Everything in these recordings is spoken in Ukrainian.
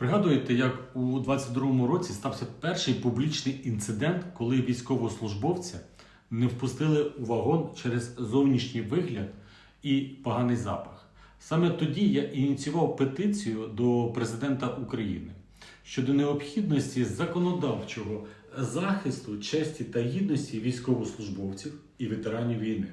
Пригадуєте, як у 22-му році стався перший публічний інцидент, коли військовослужбовця не впустили у вагон через зовнішній вигляд і поганий запах. Саме тоді я ініціював петицію до президента України щодо необхідності законодавчого захисту честі та гідності військовослужбовців і ветеранів війни.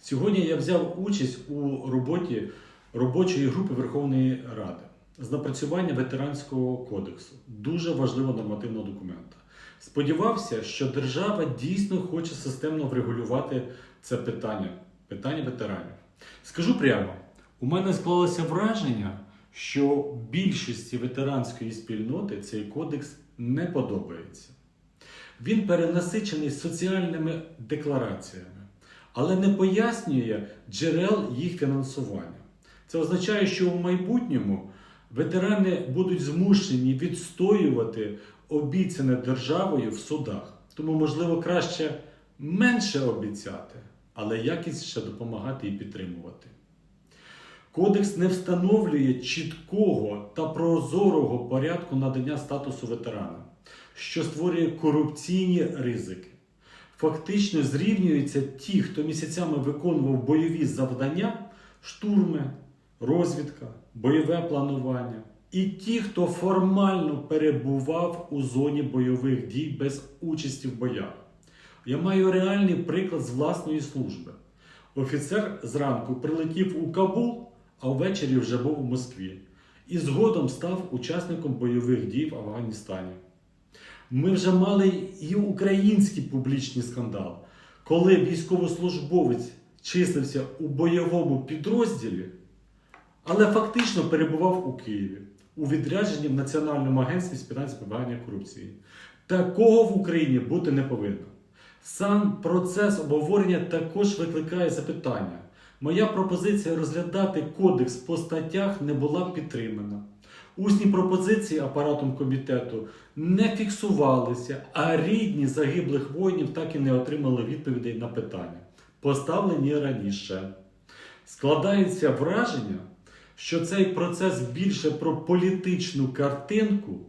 Сьогодні я взяв участь у роботі робочої групи Верховної Ради з напрацювання ветеранського кодексу, дуже важливого нормативного документа. Сподівався, що держава дійсно хоче системно врегулювати це питання, питання ветеранів. Скажу прямо, у мене склалося враження, що більшості ветеранської спільноти цей кодекс не подобається. Він перенасичений соціальними деклараціями, але не пояснює джерел їх фінансування. Це означає, що у майбутньому ветерани будуть змушені відстоювати обіцяне державою в судах. Тому, можливо, краще менше обіцяти, але якісніше допомагати і підтримувати. Кодекс не встановлює чіткого та прозорого порядку надання статусу ветерана, що створює корупційні ризики. Фактично зрівнюються ті, хто місяцями виконував бойові завдання, штурми, розвідка, бойове планування, і ті, хто формально перебував у зоні бойових дій без участі в боях. Я маю реальний приклад з власної служби. Офіцер зранку прилетів у Кабул, а ввечері вже був у Москві. І згодом став учасником бойових дій в Афганістані. Ми вже мали і український публічний скандал, коли військовослужбовець числився у бойовому підрозділі, але фактично перебував у Києві у відрядженні в Національному агентстві з питань запобігання корупції. Такого в Україні бути не повинно. Сам процес обговорення також викликає запитання. Моя пропозиція розглядати кодекс по статтях не була підтримана. Усні пропозиції апаратом комітету не фіксувалися, а рідні загиблих воїнів так і не отримали відповідей на питання, поставлені раніше. Складається враження, що цей процес більше про політичну картинку,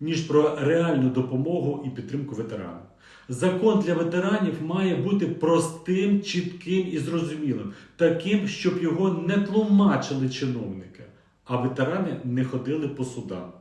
ніж про реальну допомогу і підтримку ветеранам. Закон для ветеранів має бути простим, чітким і зрозумілим, таким, щоб його не тлумачили чиновники, а ветерани не ходили по судам.